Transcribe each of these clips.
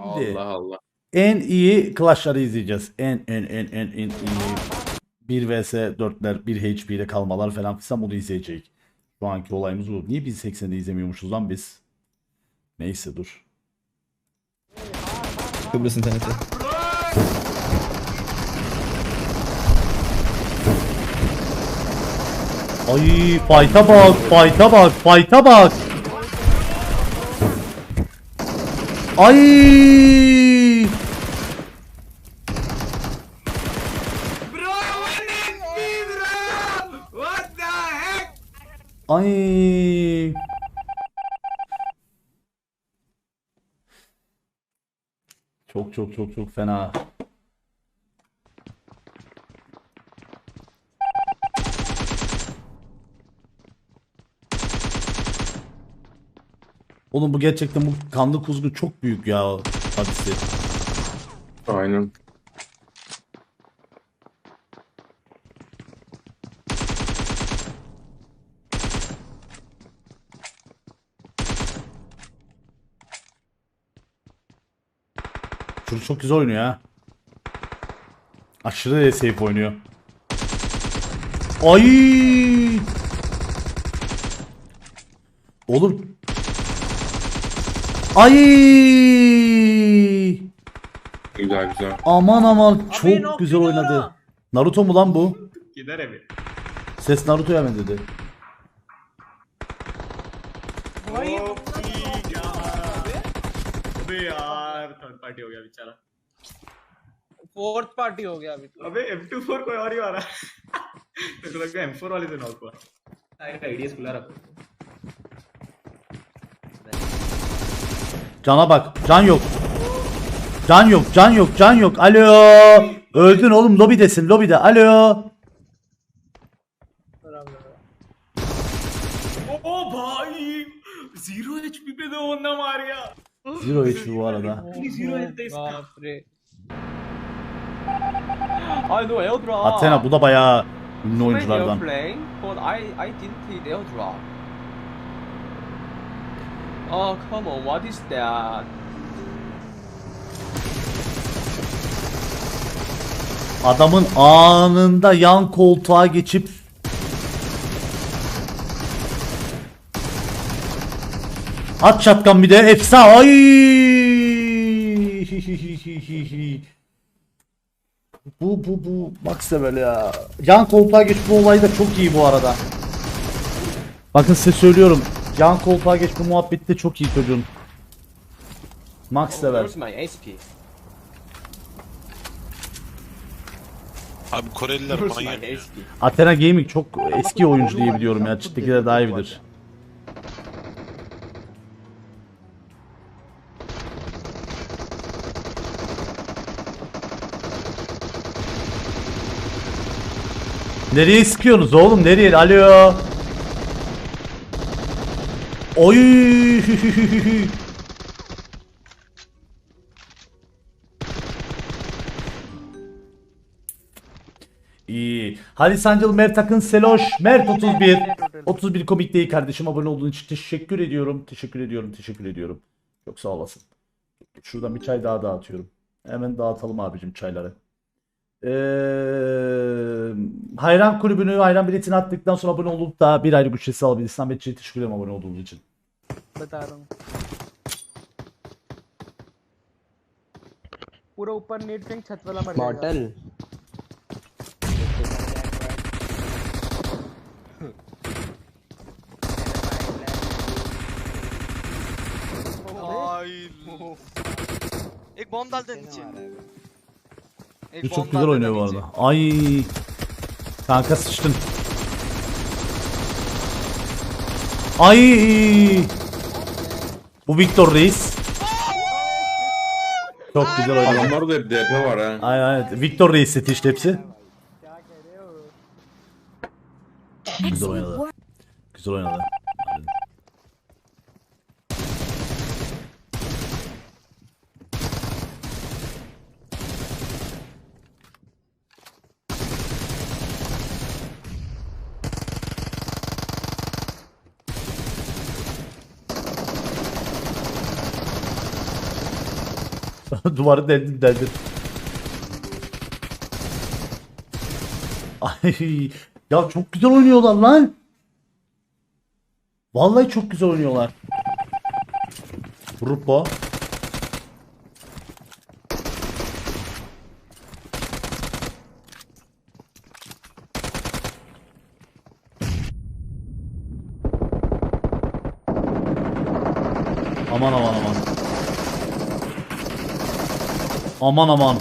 Allah Allah. En iyi Clash'ları izleyeceğiz. En en en en en iyi 1 vs 4'ler 1 HP ile kalmalar falan filan bunu izleyecek. Şu anki olayımız bu. Niye biz 80'de izlemiyormuşuz lan biz? Neyse dur. Kıbrıs interneti. Ay fight'a bak, fight'a bak, fight'a bak. Ay! Bro, what is me, bro? What the heck? Ay! Çok çok çok çok fena. Oğlum bu gerçekten bu kanlı kuzgun çok büyük ya hadisi. Aynen. Çocuk çok güzel oynuyor ha. Aşırı da safe oynuyor. Ay! Oğlum. Ay! Güzel güzel. Aman aman Abi, çok Naruto güzel oynadı. Naruto. Naruto mu lan bu? Gider evi. Ses Naruto'ya benzedi. भाई क्या अबे अबे यार third party हो गया बेचारा fourth party हो गया अभी तो अबे M24 कोई और ही आ रहा है मेरे को लगता है M4 वाले से नॉक हुआ साइड आईडीएस खुला रखो Cana bak. Can yok. Can yok. Can yok. Can yok. Alo. Öldün oğlum lobidesin lobide. Alo. O bayim. Zero HP de onda var ya. Zero HP bu arada. Zero HP. I know Eldra. Athena bu da bayağı ünlü oyunculardan. I, Oh come on, what is that? Adamın anında yan koltuğa geçip At şatkan bir de efsa ay! Bu bu bu Max level ya. Yan koltuğa geçme olayı da çok iyi bu arada. Bakın size söylüyorum Yan koltuğa geçme muhabbeti de çok iyi çocuğun Max level? Abi Koreliler ya. SP? Athena Gaming çok eski oyuncu diye biliyorum ya. Çittekiler daha iyi bilir. Nereye sıkıyorsunuz oğlum? Nereye? Alo. Oy. İyi. Halis Ancel, Mert Akın, Seloş, Mert 31. 31 komik değil kardeşim. Abone olduğun için teşekkür ediyorum. Teşekkür ediyorum. Teşekkür ediyorum. Çok sağ olasın. Şuradan bir çay daha dağıtıyorum. Hemen dağıtalım abicim çayları. Ee, hayran kulübünü, hayran biletini attıktan sonra abone olup da bir ayrı güçlesi alabilirsin. Ahmetciğe teşekkür ederim abone olduğunuz için. बता रहा हूँ पूरा ऊपर नेट फेंक छत वाला मर जाएगा मॉडल एक बॉम्ब डाल दे नीचे एक Bu बॉम्ब çok güzel डाल देना oynuyor bu नीचे। arada. Ay. Kanka sıçtın. Ay. Bu Victor Reis. Çok güzel oynuyor. Adamlarda da hep DP var ha. Aynen aynen. Victor Reis seti işte hepsi. Güzel oynadı. Güzel oynadı. Duvarı deldim deldim. Ay ya çok güzel oynuyorlar lan. Vallahi çok güzel oynuyorlar. Rupo. Aman aman aman. Aman aman.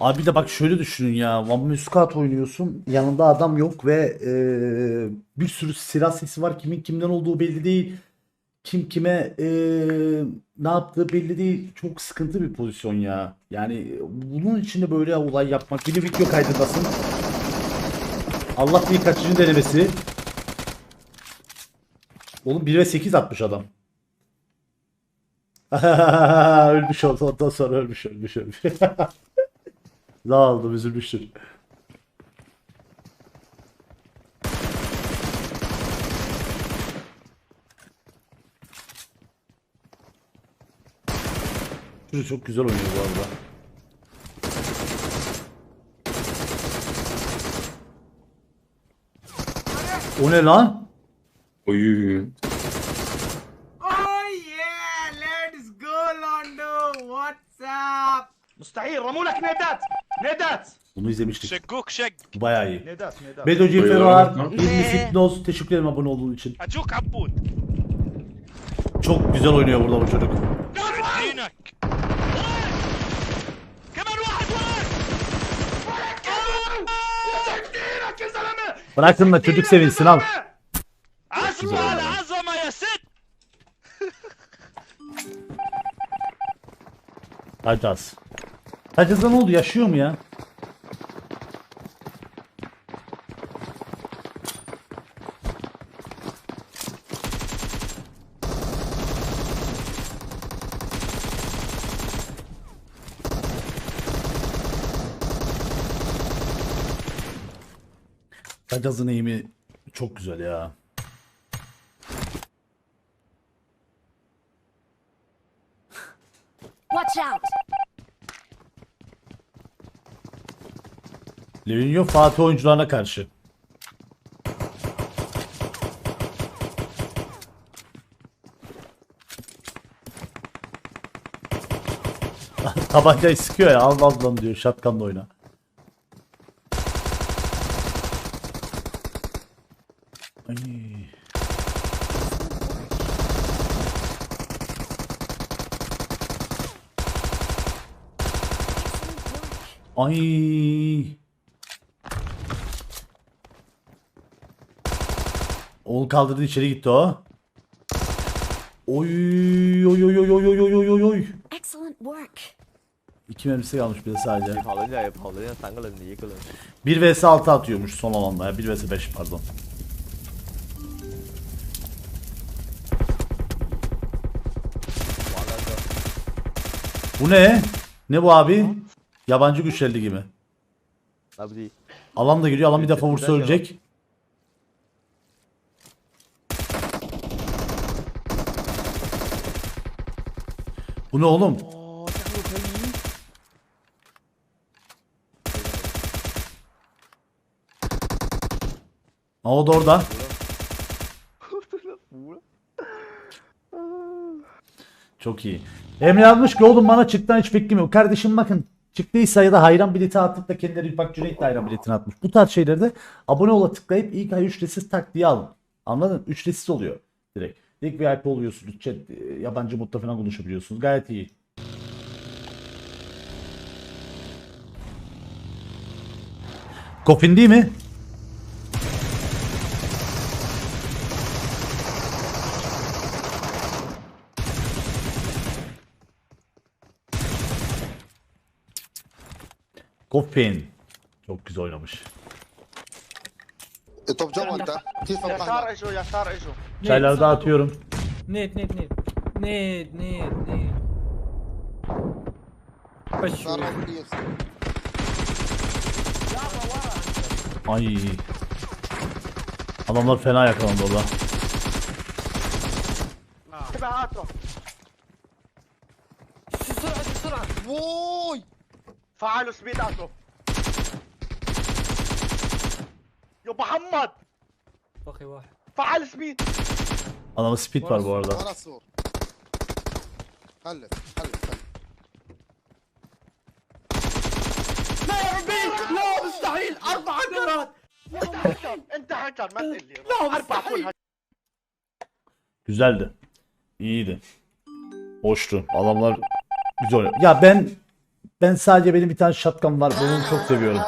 Abi de bak şöyle düşünün ya. One Muscat oynuyorsun. Yanında adam yok ve eee, bir sürü silah sesi var. Kimin kimden olduğu belli değil. Kim kime eee, ne yaptığı belli değil. Çok sıkıntı bir pozisyon ya. Yani bunun içinde böyle olay yapmak. Bir de video kaydındasın. Allah bir kaçıncı denemesi. Oğlum 1 ve 8 atmış adam. ölmüş oldu ondan sonra ölmüş ölmüş ölmüş. ne oldu üzülmüştür. Çocuk çok güzel oynuyor bu arada. O ne lan? Oy. مستحيل رموا لك نادات نادات Bunu izlemiştik. شكوك شك Bu bayağı iyi. نادات نادات Bedoci Buyurun, Feroar, lan. İlmi Fitnoz teşekkür ederim abone olduğun için. اتوك عبود Çok güzel oynuyor burada bu çocuk. دينك كمان واحد وراك دينك يا زلمه Bırakın da çocuk sevinsin al. عزموا على عظمه يا ست Hacaz. Hacaz'a ne oldu? Yaşıyor mu ya? Hacaz'ın eğimi çok güzel ya. Levinho Fatih oyuncularına karşı. Tabancayı sıkıyor ya al al lan diyor şatkanla oyna. Ay. Ay. Oğul kaldırdı içeri gitti o. Oy oy oy oy oy oy oy oy oy. Excellent work. İki mermisi kalmış bir de sadece. 跑人家也跑人家三个人你一个人。 1 vs 6 atıyormuş son alanda ya. 1 vs 5 pardon. Bu ne? Ne bu abi? Yabancı güçlerdi gibi. 那不对， Alan da geliyor. Alan bir defa vursa ölecek. Bu ne oğlum? Aa, o da orada. Çok iyi. Emre yazmış ki oğlum bana çıktan hiç beklemiyor. Kardeşim bakın çıktıysa ya da hayran bileti atıp da kendileri bak Cüneyt de hayran biletini atmış. Bu tarz şeylerde abone ola tıklayıp ilk ay ücretsiz taktiği alın. Anladın? Ücretsiz oluyor direkt. Direkt VIP oluyorsunuz. Chat, e, yabancı modda falan konuşabiliyorsunuz. Gayet iyi. Kofin değil mi? Kofin. Çok güzel oynamış. E, top cam altta. Tifan Yasar kahla. Ejo, Yasar Ejo. Çayları dağıtıyorum. Net net net. Net net net. Yasar Başlıyor. Ejo diyesin. Ay. Adamlar fena yakalandı orada. تبعاته شو سرعة شو سرعة Vooooy! فعلوا سبيد اوتو يا محمد باقي واحد فعل سبيد Adamın speed var bu arada. ورا السور خلف خلف خلف لا مستحيل اربع عقارات انت هكر انت هكر ما تقول لي اربع فول هكر Güzeldi. İyiydi. Hoştu. Adamlar güzel oynuyor. Ya ben ben sadece benim bir tane şatkan var. Ben onu çok seviyorum.